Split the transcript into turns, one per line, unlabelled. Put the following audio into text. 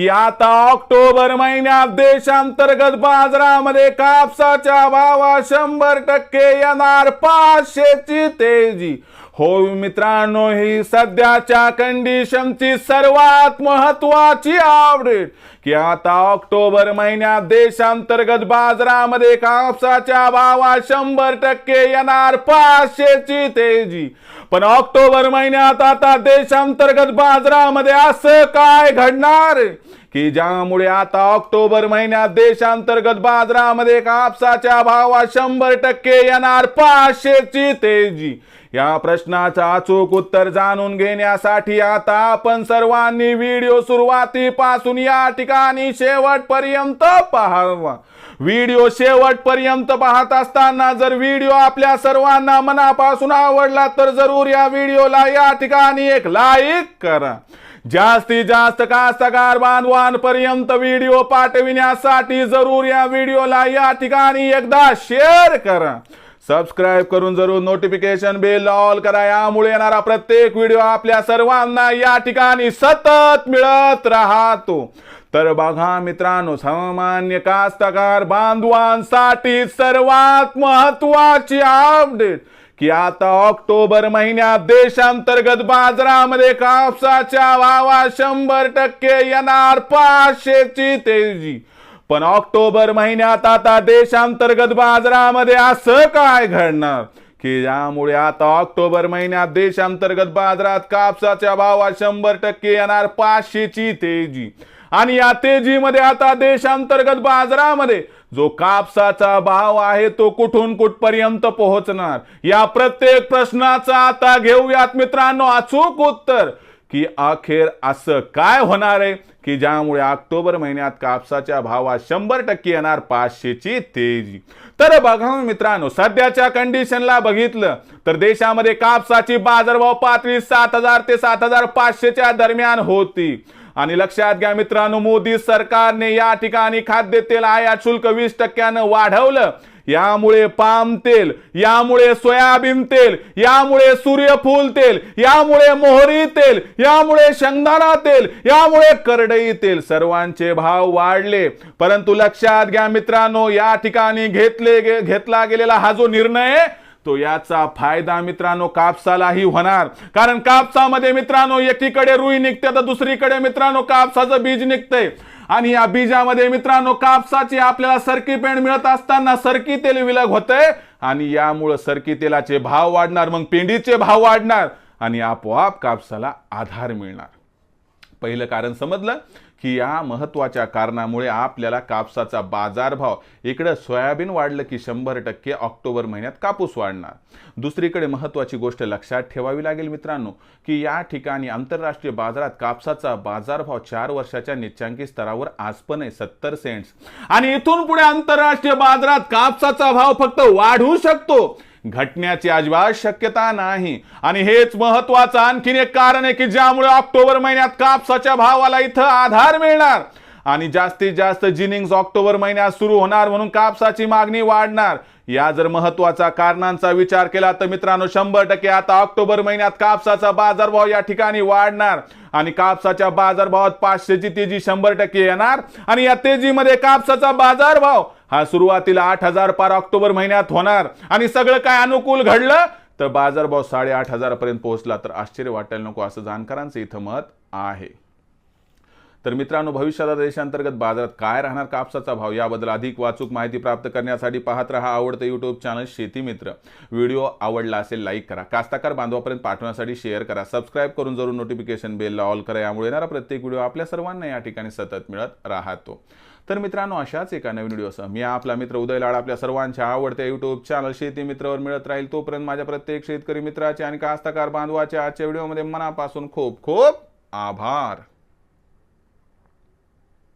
की आता ऑक्टोबर महिन्यात देशांतर्गत बाजारामध्ये कापसाच्या भावा शंभर टक्के येणार पाचशेची तेजी. हो मित्रांनो ही सध्याच्या कंडिशनची सर्वात महत्वाची अपडेट की आता ऑक्टोबर महिन्यात देशांतर्गत बाजारामध्ये कापसाच्या भावा शंभर टक्के येणार पाचशेची तेजी. पण ऑक्टोबर महिन्यात आता देशांतर्गत बाजारामध्ये असं काय घडणार की ज्यामुळे आता ऑक्टोबर महिन्यात देशांतर्गत बाजारामध्ये कापसाच्या भावात शंभर टक्के येणार पाचशेची तेजी. या प्रश्नाचं अचूक उत्तर जाणून घेण्यासाठी आता आपण सर्वांनी व्हिडिओ सुरुवातीपासून या ठिकाणी शेवटपर्यंत पाहावा. व्हिडिओ शेवटपर्यंत पाहत असताना जर व्हिडिओ आपल्या सर्वांना मनापासून आवडला तर जरूर या व्हिडिओला या ठिकाणी एक लाईक करा. जास्तीत जास्त कास्तकार बांधवांपर्यंत व्हिडिओ पाठविण्यासाठी जरूर या व्हिडिओला या ठिकाणी एकदा शेअर करा. सबस्क्राईब करून जरूर नोटिफिकेशन बेल ऑल करा. यामुळे येणारा प्रत्येक व्हिडिओ आपल्या सर्वांना या ठिकाणी सतत मिळत राहतो. तर बघा मित्रांनो सामान्य कास्तकार बांधवांसाठी सर्वात महत्वाची अपडेट की आता ऑक्टोबर महिन्यात देशांतर्गत बाजारामध्ये कापसाच्या भावा शंभर टक्के येणार पाचशेची तेजी. पण ऑक्टोबर महिन्यात आता देशांतर्गत बाजारामध्ये असं काय घडणार? की यामुळे आता ऑक्टोबर महिन्यात देशांतर्गत बाजारात कापसाच्या भावात शंभर टक्के येणार पाचशेची तेजी. आणि या तेजीमध्ये आता देशांतर्गत बाजारामध्ये जो कापसाचा भाव आहे तो कुठून कुठपर्यंत पोहोचणार? या प्रत्येक प्रश्नाचा आता घेऊयात मित्रांनो अचूक उत्तर. की अखेर असं काय होणार आहे? की ज्यामुळे ऑक्टोबर महिन्यात कापसाच्या भावात शंभर टक्के येणार पाचशेची तेजी. तर बघा हो मित्रांनो सध्याच्या कंडिशनला बघितलं तर देशामध्ये कापसाची बाजारभाव पातळी सात हजार ते सात हजार पाचशेच्या दरम्यान होती. आणि लक्षात घ्या मित्रांनो मोदी सरकारने या ठिकाणी खाद्यतेल आयात शुल्क वीस टक्क्यानं वाढवलं. यामुळे पाम तेल यामुळे सोयाबीन तेल यामुळे सूर्यफूल तेल यामुळे मोहरी तेल यामुळे शेंगदाणा तेल यामुळे करडई तेल सर्वांचे भाव वाढले. परंतु लक्षात घ्या मित्रांनो या ठिकाणी घेतले गे- घेतला गेलेला हा जो निर्णय तो याचा फायदा मित्रांनो कापसालाही होणार. कारण कापसामध्ये मित्रांनो एकीकडे रुई निघते तर दुसरीकडे मित्रांनो कापसाचं बीज निघतंय. आणि या बीजामध्ये मित्रांनो कापसाची आपल्याला सरकी पेंड मिळत असताना सरकी तेल विलग होतंय आणि यामुळं सरकी तेलाचे भाव वाढणार मग पेंडीचे भाव वाढणार आणि आपोआप कापसाला आधार मिळणार. पहिलं कारण समजलं की या महत्त्वाच्या कारणामुळे आपल्याला कापसाचा बाजारभाव इकडं सोयाबीन वाढलं की शंभर टक्के ऑक्टोबर महिन्यात कापूस वाढणार. दुसरीकडे महत्त्वाची गोष्ट लक्षात ठेवावी लागेल मित्रांनो की या ठिकाणी आंतरराष्ट्रीय बाजारात कापसाचा बाजारभाव चार वर्षाच्या निच्चांकी स्तरावर आज पण आहे सत्तर सेंट्स. आणि इथून पुढे आंतरराष्ट्रीय बाजारात कापसाचा भाव फक्त वाढू शकतो. घटण्याची अजिबात शक्यता नाही. आणि हेच महत्वाचं आणखीन एक कारण आहे की ज्यामुळे ऑक्टोबर महिन्यात कापसाच्या भावाला इथं आधार मिळणार. आणि जास्तीत जास्त जिनिंग्स ऑक्टोबर महिन्यात सुरू होणार म्हणून कापसाची मागणी वाढणार. या जर महत्त्वाचा कारणांचा विचार केला तर मित्रांनो शंभर टक्के आता ऑक्टोबर महिन्यात कापसाचा बाजारभाव या ठिकाणी वाढणार. आणि कापसाच्या बाजारभावात पाचशेची तेजी शंभर टक्के येणार. आणि या तेजीमध्ये कापसाचा बाजारभाव हा सुरुवातीला आठ हजार पार ऑक्टोबर महिन्यात होणार. आणि सगळं काय अनुकूल घडलं? तर बाजारभाव साडेआठ हजारापर्यंत पोहोचला. तर आश्चर्य वाटायला नको असं जाणकारांचं इथं मत आहे. तर मित्रांनो भविष्यात देशांतर्गत बाजारात काय राहणार कापसाचा भाव याबद्दल अधिक वाचूक माहिती प्राप्त करण्यासाठी पाहत राहा आवडतं यूट्यूब चॅनल शेती मित्र. व्हिडिओ आवडला असेल लाईक करा. कास्ताकार बांधवापर्यंत पाठवण्यासाठी शेअर करा. सबस्क्राईब करून जरूर नोटिफिकेशन बेलला ऑल करा. यामुळे येणारा प्रत्येक व्हिडिओ आपल्या सर्वांना या ठिकाणी सतत मिळत राहतो. तर मित्रांनो अशाच एका नवीन व्हिडिओसह मी आपला मित्र उदय लाड आपल्या सर्वांच्या आवडत्या युट्यूब चॅनल शेती मित्रावर मिळत राहील. तोपर्यंत माझ्या प्रत्येक शेतकरी मित्राचे आणि कास्ताकार बांधवाच्या आजच्या व्हिडिओमध्ये मनापासून खूप खूप आभार.